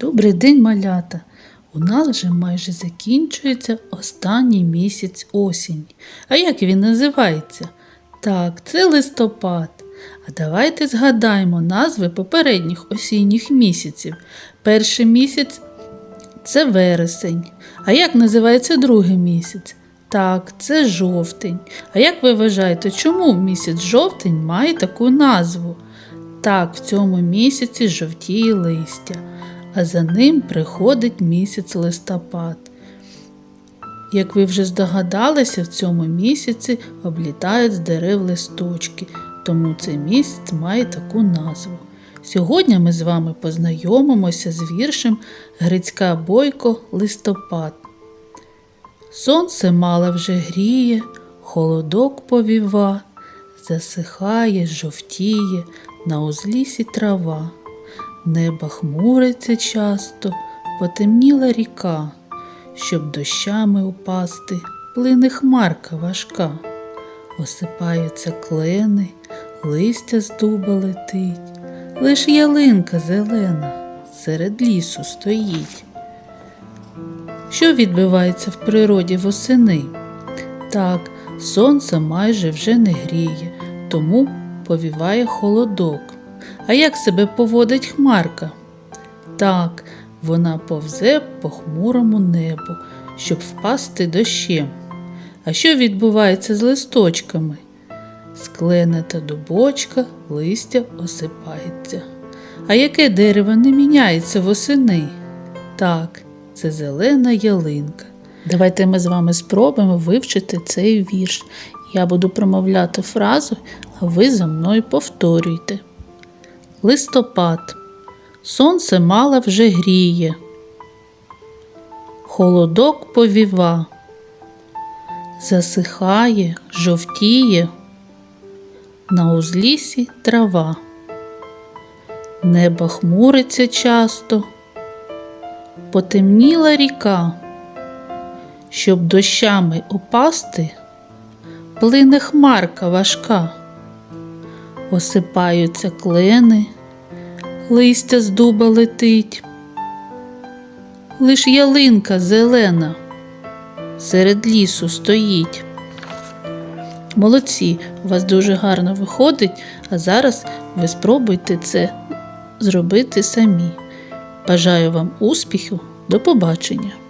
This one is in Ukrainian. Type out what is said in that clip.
Добрий день, малята! У нас вже майже закінчується останній місяць осінь. А як він називається? Так, це листопад. А давайте згадаємо назви попередніх осінніх місяців. Перший місяць це вересень. А як називається другий місяць? Так, це жовтень. А як ви вважаєте, чому місяць жовтень має таку назву? Так, в цьому місяці жовтіє листя, а за ним приходить місяць листопад. Як ви вже здогадалися, в цьому місяці облітають з дерев листочки, тому цей місяць має таку назву. Сьогодні ми з вами познайомимося з віршем Грицька Бойко Листопад. Сонце мале вже гріє, холодок повіва, засихає, жовтіє, на узлісі трава. Небо хмуриться часто, потемніла ріка, щоб дощами упасти, плине хмарка важка. Осипаються клени, листя з дуба летить, лиш ялинка зелена серед лісу стоїть. Що відбувається в природі восени? Так, сонце майже вже не гріє, тому повіває холодок. А як себе поводить хмарка? Так, вона повзе по хмурому небу, щоб впасти дощем. А що відбувається з листочками? Скленета дубочка, листя осипається. А яке дерево не міняється восени? Так, це зелена ялинка. Давайте ми з вами спробуємо вивчити цей вірш. Я буду промовляти фразу, а ви за мною повторюйте. Листопад. Сонце мало вже гріє. Холодок повіва. Засихає, жовтіє. На узлісі трава. Небо хмуриться часто. Потемніла ріка. Щоб дощами упасти, плине хмарка важка, осипаються клени, листя з дуба летить, лиш ялинка зелена серед лісу стоїть. Молодці, у вас дуже гарно виходить, а зараз ви спробуйте це зробити самі. Бажаю вам успіху, до побачення!